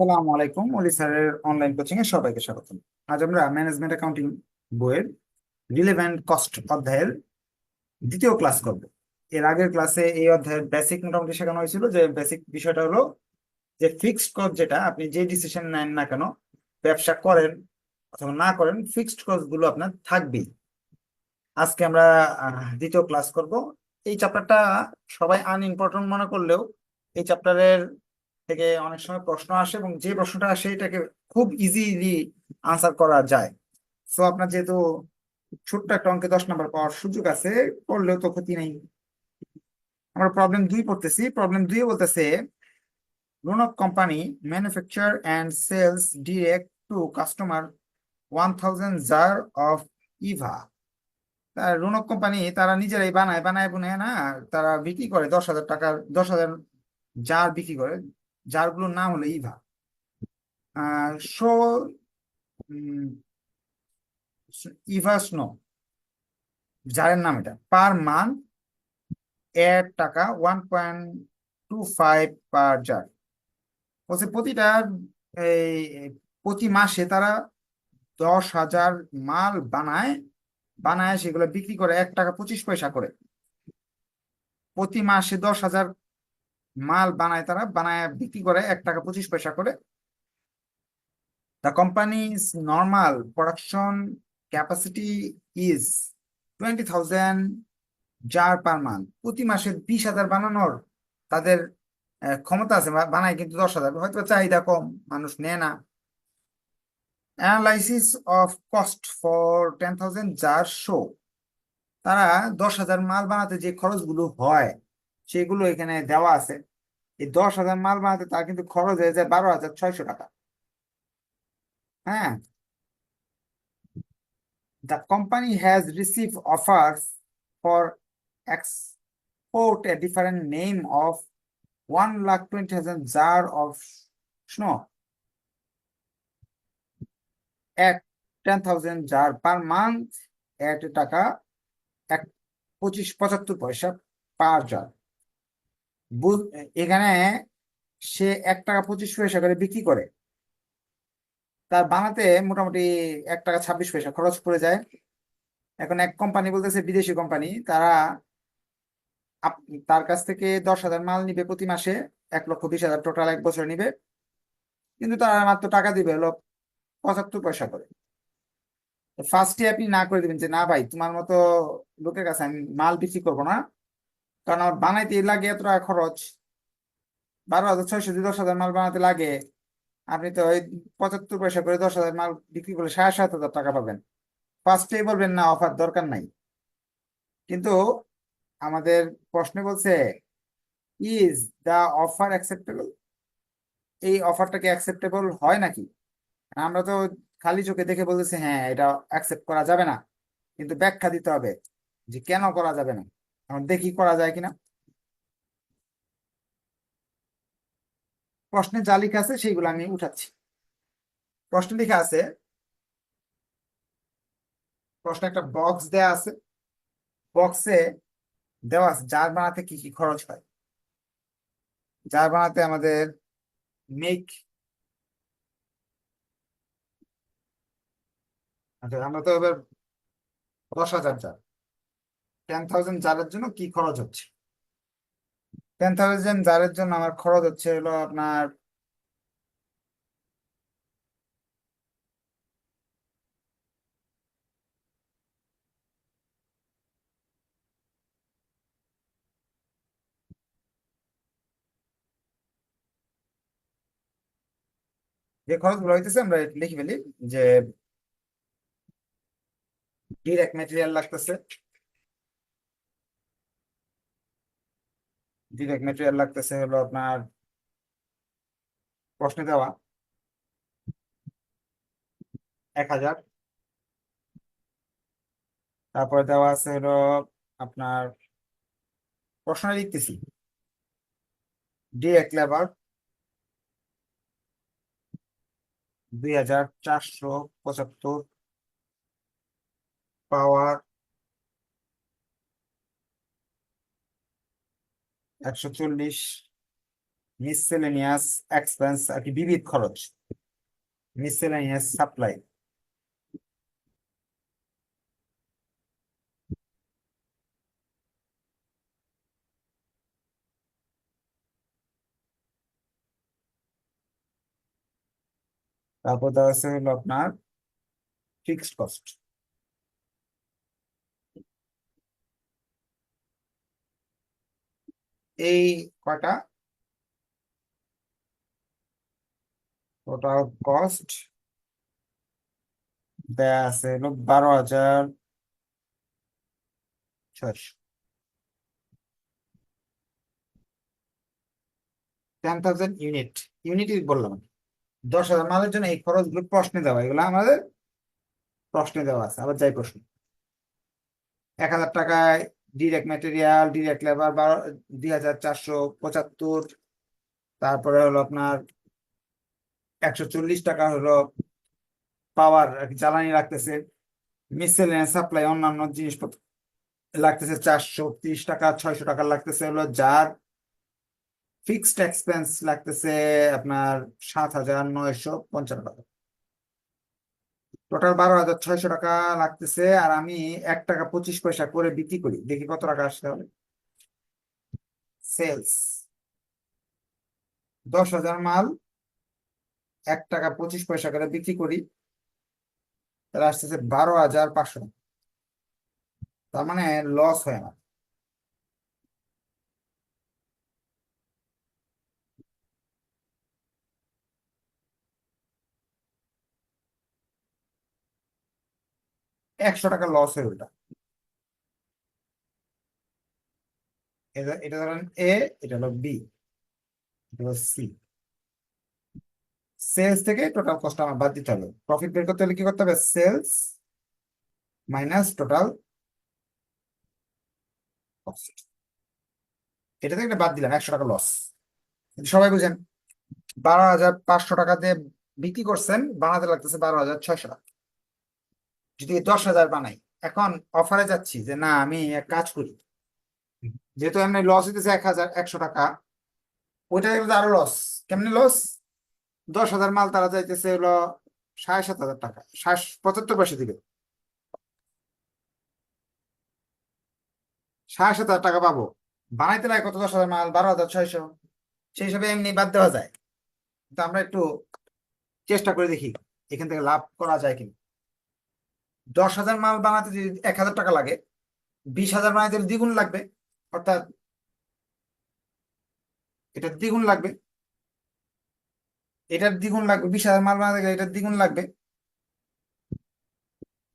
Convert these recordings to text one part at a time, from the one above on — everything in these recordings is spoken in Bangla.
আসসালামু আলাইকুম। অলি স্যারের অনলাইন কোচিং এ সবাইকে স্বাগত আজ আমরা ম্যানেজমেন্ট অ্যাকাউন্টিং বইয়ের রিলেভেন্ট কস্ট অধ্যায়ের দ্বিতীয় ক্লাস করব। এর আগের ক্লাসে এই অধ্যায়ের বেসিক মোটামুটি শেখানো হয়েছিল যে বেসিক বিষয়টা হলো যে ফিক্সড কস্ট যেটা, আপনি যে ডিসিশন নেন না কেন, ব্যবসা করেন অথবা না করেন ফিক্সড কস্টগুলো আপনার থাকবেই। আজকে আমরা দ্বিতীয় ক্লাস করব। এই চ্যাপ্টারটা সবাই আনইম্পর্টেন্ট মনে করলেও এই চ্যাপ্টারের থেকে অনেক সময় প্রশ্ন আসে এবং যে প্রশ্নটা আসে এটাকে খুব ইজিলি আনসার করা যায়। সো আপনার যেহেতু ছোট্ট একটা অঙ্কে দশ নাম্বার পাওয়ার সুযোগ আছে, করলেও তো ক্ষতি নেই। আমরা প্রবলেম দুই পড়তেছি। প্রবলেম দুই বলতেছে Ronak company manufacture and sales direct to customer one thousand jar of Eva তার রোনক কোম্পানি তারা নিজেরাই বানায় বানায় বুনে না, তারা বিক্রি করে দশ হাজার টাকার, দশ হাজার জার বিক্রি করে। জারগুলোর নাম হলো ইভা শো ইভা স্নো জারের নাম এটা, পার মান্থ এর টাকা one point two five per jar বলছে প্রতিটা, এই, প্রতি মাসে তারা দশ হাজার মাল বানায় বানায় সেগুলো বিক্রি করে এক টাকা পঁচিশ পয়সা করে। প্রতি মাসে দশ হাজার মাল বানায় তারা, বানায়, বিক্রি করে, এক টাকা পঁচিশ পয়সা করে। The company's normal production capacity is twenty thousand jar per month প্রতি মাসে বিশ হাজার বানানোর তাদের ক্ষমতা আছে বানায় কিন্তু দশ হাজার। হয়তো চাহিদা কম, মানুষ নেয় না। Analysis of cost for ten thousand jar show তারা দশ হাজার মাল বানাতে যে খরচগুলো হয় সেগুলো এখানে দেওয়া আছে। এই দশ হাজার মাল বানাতে তার কিন্তু খরচ হয়ে যায় বারো হাজার ছয়শো টাকা। হ্যাঁ? The company has receive offer for export a different name of one lakh twenty thousand jar of snow এক ten thousand jar per month এক টাকা এক পঁচিশ পঁচাত্তর পয়সা পার জার এখানে সে এক টাকা পঁচিশ পয়সা করে বিক্রি করে। তার বানাতে মোটামুটি এক টাকা ছাব্বিশ পয়সা খরচ পড়ে যায়। এখন এক কোম্পানি বলতেছে বিদেশি কোম্পানি তারা তার কাছ থেকে দশ হাজার মাল নিবে প্রতি মাসে, এক লক্ষ বিশ হাজার টোটাল এক বছর নিবে। কিন্তু তারা মাত্র টাকা দিবে হলো পঁচাত্তর পয়সা করে। ফার্স্টে আপনি না করে দিবেন যে, না ভাই, তোমার মতো লোকের কাছে আমি মাল বিক্রি করব না। কারণ আমার বানাইতে লাগে এত টাকা খরচ। বারো হাজার ছয়শো দশ হাজার মাল বানাতে লাগে। আপনি তো ওই পঁচাত্তর পয়সা করে দশ হাজার মাল বিক্রি করলে সাড়ে সাত হাজার টাকা পাবেন। ফার্স্টেই বলবেন, না অফার দরকার নাই। কিন্তু আমাদের প্রশ্নে বলছে ইজ দা অফার অ্যাকসেপ্টেবল এই অফারটা কি অ্যাকসেপ্টেবল হয় নাকি? আমরা তো খালি চোখে দেখে বলতেছি হ্যাঁ এটা অ্যাকসেপ্ট করা যাবে না। কিন্তু ব্যাখ্যা দিতে হবে যে কেন করা যাবে না? দেখি করা যায় কিনা। প্রশ্নে যা লেখা আছে সেইগুলো আমি উঠাচ্ছি। প্রশ্নে লেখা আছে, প্রশ্নে একটা বক্স দেয়া আছে। বক্সে দেওয়া আছে যার বানাতে কি কি খরচ হয়। যার বানাতে আমাদের মেক আচ্ছা আমরা তো এবার দশ হাজার জার টেন থাউজেন্ড জারের জন্য কি খরচ হচ্ছে? টেন থাউজেন্ড জারের জন্য আমার খরচ হচ্ছে হলো আপনার যে খরচগুলো হইতেছে আমরা লিখে ফেলি যে ডিরেক্ট মেটেরিয়াল লাগতেছে। ডিরেক্ট মেটেরিয়াল লাগতেছে হলো আপনার প্রশ্নে দেওয়া। এক হাজার। তারপরে দেওয়া আছে হলো আপনার প্রশ্ন লিখতেছি। ডিরেক্ট লেবার দুই হাজার চারশো পঁচাত্তর পাওয়ার একশো চল্লিশ মিসেলেনিয়াস এক্সপেন্স আর কি বিবিধ খরচ। মিসেলেনিয়াস সাপ্লাই তারপর দেওয়া হলো আপনার ফিক্সড কস্ট এই কয়টা টোটাল কস্ট দেয়া আছে হলো বারো হাজার ছয়শো। টেন থাউজেন্ড ইউনিট ইউনিটই বললাম। দশ হাজার মালের জন্য এই খরচগুলো প্রশ্নে দেওয়া, এগুলো আমাদের প্রশ্নে দেওয়া আছে, আবার যাই প্রশ্ন। এক হাজার টাকায় ডিরেক্ট ম্যাটেরিয়াল ডিরেক্ট লেবার বারো দুই হাজার চারশো পঁচাত্তর। তারপরে হলো আপনার একশো চল্লিশ টাকা হলো পাওয়ার জ্বালানি লাগতেছে। মিসেলিয়াস সাপ্লাই অন্যান্য জিনিসপত্র লাগতেছে চারশো তিরিশ টাকা, ছয়শো টাকা লাগতেছে হলো যার ফিক্সড এক্সপেন্স লাগতেছে আপনার সাত হাজার নয়শো পঞ্চান্ন টাকা। টোটাল বারো হাজার ছয়শো টাকা লাগতেছে, আর আমি এক টাকা পঁচিশ পয়সা করে বিক্রি করি। দেখি কত টাকা আসতে হবে সেলস দশ হাজার মাল, এক টাকা পঁচিশ পয়সা করে বিক্রি করি। তাহলে আসতেছে বারো হাজার পাঁচশো তার মানে লস হয় আমার একশো টাকা লস হয় ওটা এটা ধরেন এ এটা হলো বি এটা সি সেলস থেকে টোটাল কস্ট আমার বাদ দিতে হবে। প্রফিট বের করতে হলে কি করতে হবে? সেলস মাইনাস টোটাল এটা থেকে বাদ দিলাম, একশো টাকা লস সবাই বুঝেন, বারো হাজার পাঁচশো টাকা দিয়ে বিক্রি করছেন, বানাতে লাগতেছে বারো হাজার ছয়শো টাকা। যদি দশ হাজার বানাই এখন অফারে যাচ্ছি যে না আমি এক কাজ করি। যেহেতু এমনি লস হইতেছে এক হাজার একশো টাকা ওইটা কিন্তু আরও লস কেমনি লস দশ হাজার মাল তারা যাইতেছে হলো সাড়ে সাত হাজার টাকা সাড়ে পঁচাত্তর পয়সা দিবে। সাড়ে সাত হাজার টাকা পাবো। বানাইতে লাগে কত? দশ হাজার মাল বারো হাজার ছয়শো। সেই হিসাবে এমনি বাদ দেওয়া যায়। কিন্তু আমরা একটু চেষ্টা করে দেখি এখান থেকে লাভ করা যায় কিনা। দশ হাজার মাল বানাতে যদি এক হাজার টাকা লাগে, বিশ হাজার বানাইতে হলে দ্বিগুণ লাগবে, অর্থাৎ এটা দ্বিগুণ লাগবে এটার দ্বিগুণ লাগবে, বিশ হাজার মাল বানাতে গেলে এটার দ্বিগুণ লাগবে।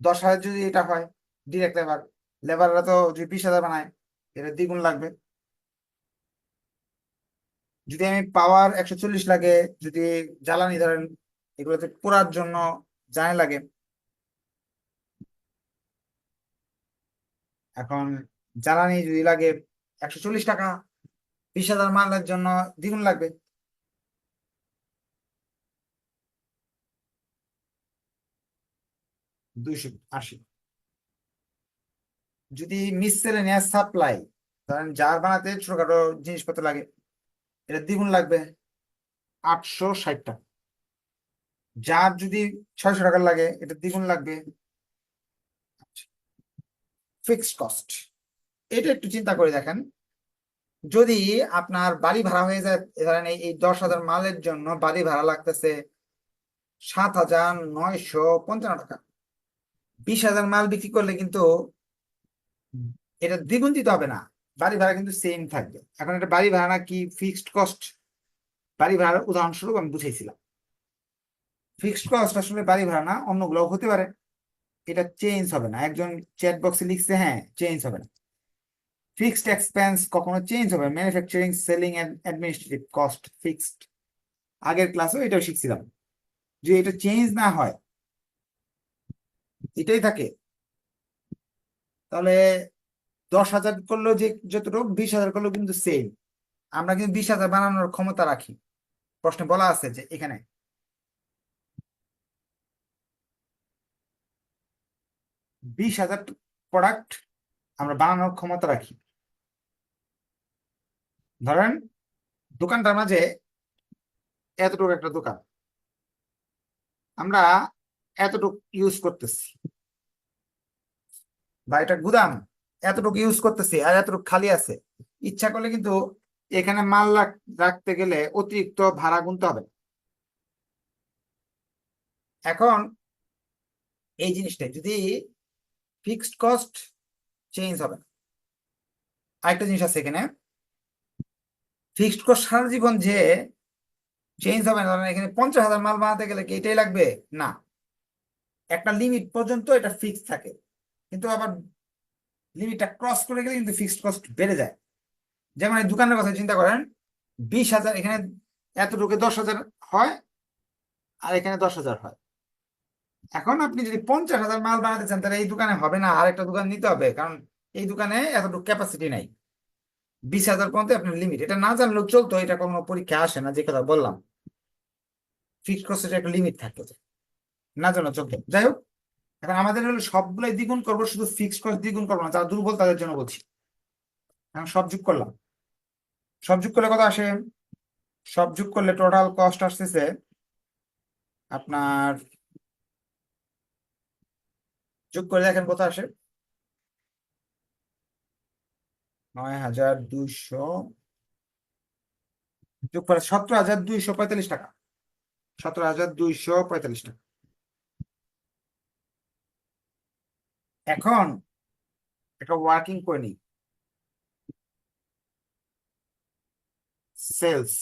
দশ হাজার যদি এটা হয় ডিরেক্ট লেবার লেবাররা তো যদি বিশ হাজার বানায়, এটা দ্বিগুণ লাগবে। যদি আমি পাওয়ার একশো চল্লিশ লাগে, যদি জ্বালানি ধরেন, এগুলোতে পোড়ার জন্য জানে লাগে এখন জ্বালানি যদি লাগে একশো চল্লিশ টাকা, বিশ হাজার মালের জন্য দ্বিগুণ লাগবে। দুইশো আশি। যদি মিসসেলেনিয়াস সাপ্লাই, ধরেন জার বানাতে ছোটখাটো জিনিসপত্র লাগে, এটা দ্বিগুণ লাগবে আটশো ষাট টাকা। যার যদি ছয়শো টাকা লাগে, এটা দ্বিগুণ লাগবে ফিক্সড কস্ট এটা একটু চিন্তা করে দেখেন। যদি আপনার বাড়ি ভাড়া হয়ে যায় ধরেন এই দশ হাজার মালের জন্য বাড়ি ভাড়া লাগতেছে সাত হাজার নয়শো পঞ্চান্ন টাকা। বিশ হাজার মাল বিক্রি করলে কিন্তু এটা দ্বিগুণ দিতে হবে না। বাড়ি ভাড়া কিন্তু সেম থাকবে। এখন এটা বাড়ি ভাড়া না কি ফিক্সড কস্ট বাড়ি ভাড়ার উদাহরণস্বরূপ আমি বুঝেছিলাম ফিক্সড কস্ট আসলে বাড়ি ভাড়া না অন্যগুলো হতে পারে। এটা চেঞ্জ হবে না। একজন চ্যাট বক্সে লিখছে হ্যাঁ চেঞ্জ হবে না। ফিক্সড এক্সপেন্স কখনো চেঞ্জ হবে manufacturing selling and administrative cost fixed আগের ক্লাসেও এটাও শিখছিলাম। যে এটা চেঞ্জ না হয়, এটাই থাকে। তাহলে দশ হাজার করলেও যে যতটুকু, বিশ হাজার করলেও কিন্তু সেম আমরা কিন্তু বিশ হাজার বানানোর ক্ষমতা রাখি। প্রশ্নে বলা আছে যে এখানে বিশ হাজার প্রোডাক্ট আমরা বানানোর ক্ষমতা রাখি। ধরেন, দোকানটার মাঝে এতটুকু একটা দোকান। আমরা এতটুকু ইউজ করতেছি। বা এটা গুদাম, এতটুকু ইউজ করতেছি আর এতটুকু খালি আছে। ইচ্ছা করলে কিন্তু এখানে মাল রাখতে গেলে অতিরিক্ত ভাড়া গুনতে হবে। এখন এই জিনিসটা যদি ফিক্সড কস্ট চেঞ্জ হবে। না। আরেকটা জিনিস আছে এখানে। ফিক্সড কস্ট সারা জীবন যে চেঞ্জ হবে না ধরেন এখানে পঞ্চাশ হাজার মাল বানাতে গেলে কি এটাই লাগবে? না। একটা লিমিট পর্যন্ত এটা ফিক্সড থাকে। কিন্তু আবার লিমিটটা ক্রস করে গেলে কিন্তু ফিক্সড কস্ট বেড়ে যায়। যেমন এই দোকানের কথা চিন্তা করেন, বিশ হাজার এখানে এতটুকু দশ হাজার হয়, আর এখানে দশ হাজার হয়। এখন আপনি যদি পঞ্চাশ হাজার মাল বানাতে চান, তাহলে এই দোকানে হবে না। আরেকটা দোকান নিতে হবে, কারণ এই দোকানে এতটুকু ক্যাপাসিটি নাই। বিশ হাজার পর্যন্ত আপনার লিমিট এটা না জানলেও চলতো, এটা কোনো পরীক্ষা আসে না, যে কথা বললাম। ফিক্সড কস্টের একটা লিমিট থাকতে যে। না জানো চলতো। যাই হোক, এখন আমাদের হলো সবগুলোই দ্বিগুণ করব, শুধু ফিক্সড কস্ট দ্বিগুণ করব না যারা দুর্বল তাদের জন্য বলছি। এখন সব যোগ করলাম। সব যোগ করলে কত আসে? সব যোগ করলে টোটাল কস্ট আসতেছে আপনার যোগ করে দেখেন কত আসে। নয় হাজার দুইশো যোগ করে সতেরো হাজার দুইশো পঁয়তাল্লিশ টাকা। সতেরো হাজার দুইশো পঁয়তাল্লিশ টাকা। এখন একটা ওয়ার্কিং করে নিই। সেলস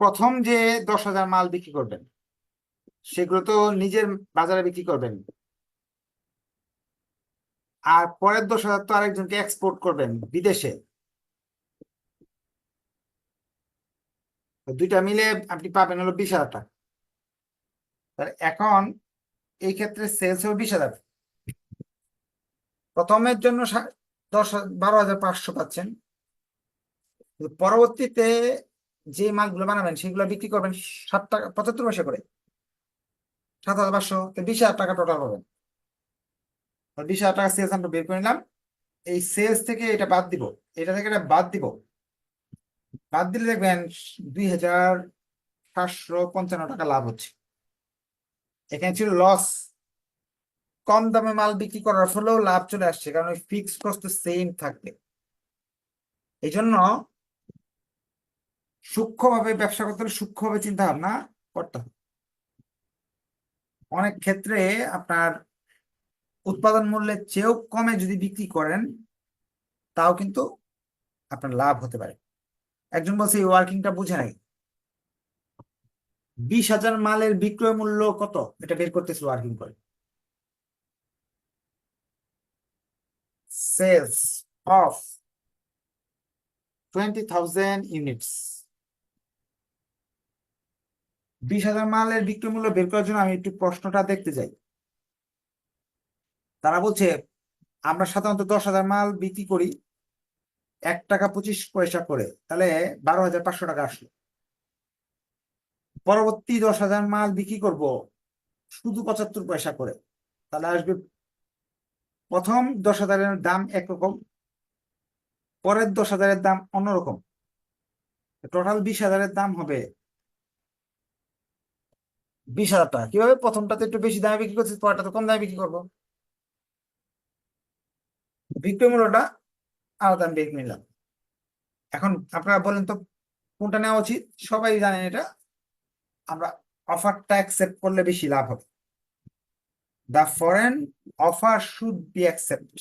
প্রথম যে দশ হাজার মাল বিক্রি করবেন সেগুলো তো নিজের বাজারে বিক্রি করবেন। আর পরের দশ হাজার তো আরেকজনকে এক্সপোর্ট করবেন বিদেশে। দুইটা মিলে আপনি পাবেন হলো বিশ হাজার টাকা। এখন এই ক্ষেত্রে সেলস হবে বিশ হাজার। প্রথমের জন্য দশ বারো হাজার পাঁচশো পাচ্ছেন। পরবর্তীতে যে মালগুলো বানাবেন সেগুলো বিক্রি করবেন ষাট টাকা, পঁচাত্তর পয়সা করে। সাত হাজার পাঁচশো বিশ হাজার টাকা টোটাল হবে। বিশ হাজার টাকা সেলস আমরা বের করে নিলাম। এই সেলস থেকে এটা বাদ দিব। এটা থেকে এটা বাদ দিব। বাদ দিলে দেখবেন দুই হাজার সাতশো পঞ্চান্ন টাকা লাভ হচ্ছে। এখানে ছিল লস কম দামে মাল বিক্রি করার ফলেও লাভ চলে আসছে, কারণ ওই ফিক্সড কস্ট সেম থাকবে। এই জন্য সূক্ষ্মভাবে ব্যবসা করতে হলে সূক্ষ্মভাবে চিন্তা ভাবনা করতে হবে। অনেক ক্ষেত্রে আপনার উৎপাদন মূল্যের চেয়েও কমে যদি বিক্রি করেন, তাও কিন্তু আপনার লাভ হতে পারে। একজন বলছে, এই ওয়ার্কিংটা বুঝে নাই। বিশ হাজার মালের বিক্রয় মূল্য কত? এটা বের করতেছে ওয়ার্কিং করে। Sales of twenty thousand units বিশ হাজার মালের বিক্রয় মূল্য বের করার জন্য আমি একটু প্রশ্নটা দেখতে যাই তারা বলছে, আমরা সাধারণত দশ হাজার মাল বিক্রি করি, এক টাকা পঁচিশ পয়সা করে, তাহলে বারো হাজার পাঁচশো টাকা আসলো। পরবর্তী দশ হাজার মাল বিক্রি করব শুধু পঁচাত্তর পয়সা করে, তাহলে আসবে প্রথম দশ হাজারের দাম একরকম, পরের দশ হাজারের দাম অন্যরকম। টোটাল বিশ হাজারের দাম হবে বিশ হাজার টাকা। কীভাবে? প্রথমটাতে একটু বেশি দামে বিক্রি করছি পরেরটা তো কম দামে বিক্রি করব। বিক্রয় মূল্যটা আলাদা বের নিলাম। এখন আপনারা বলেন তো, কোনটা নেওয়া উচিত? সবাই জানেন এটা। আমরা অফারটা অ্যাকসেপ্ট করলে বেশি লাভ হবে। The foreign offer should be accept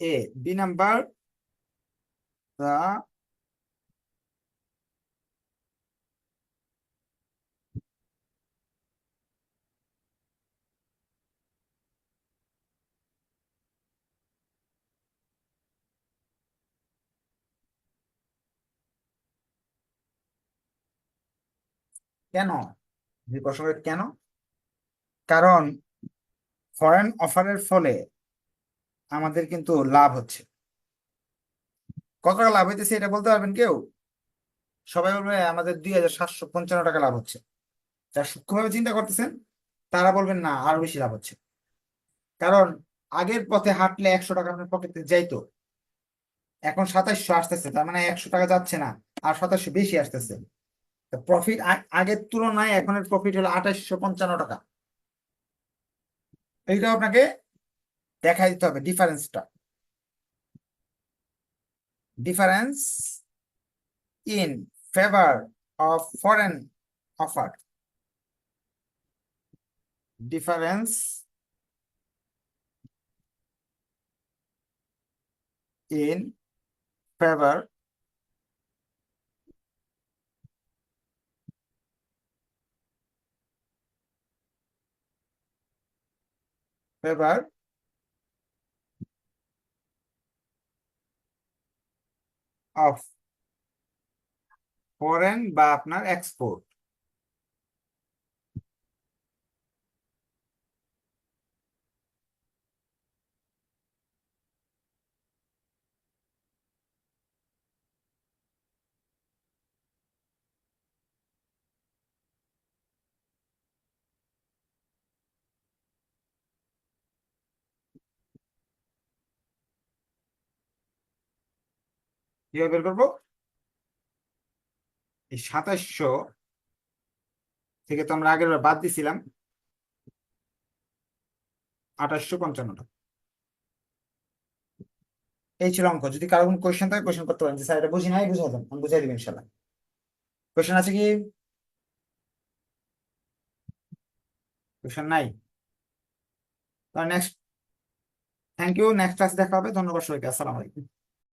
a B number the কেন? যে প্রশ্ন করে কেন? কারণ ফরেন অফারের ফলে আমাদের কিন্তু লাভ হচ্ছে। কত টাকা লাভ হইতেছে এটা বলতে পারবেন কেউ? সবাই বলবে, আমাদের দুই হাজার সাতশো পঞ্চান্ন টাকা লাভ হচ্ছে। যারা সূক্ষ্মভাবে চিন্তা করতেছেন, তারা বলবেন, না, আরও বেশি লাভ হচ্ছে। কারণ আগের পথে হাঁটলে একশো টাকা আপনার পকেটে যাইতো। এখন সাতাশশো আসতেছে, তার মানে একশো টাকা যাচ্ছে না, আর সাতাশশো বেশি আসতেছে। প্রফিট আগের তুলনায় এখনের প্রফিট হলো আঠাশশো পঞ্চান্ন টাকা। এইটা আপনাকে দেখাই দিতে হবে ডিফারেন্সটা difference in favour of foreign offer difference in favor favor of foreign বা আপনার এক্সপোর্ট কীভাবে বের করব? এই সাতাশশো থেকে তো আমরা আগের বার বাদ দিছিলাম। আঠাশশো পঞ্চান্ন টাকা এই ছিল অঙ্ক। যদি কারও কোনো কোয়েশ্চেন থাকে কোয়েশ্চেন করতে পারেন। যে স্যার এটা বুঝি নাই, বুঝাই দেন। আমি বুঝাই দিবেন ইনশাল্লাহ কোয়েশ্চেন আছে কি? কোয়েশ্চেন নাই? তাহলে next thank you next class দেখা হবে। ধন্যবাদ সবাইকে। আসসালামু আলাইকুম।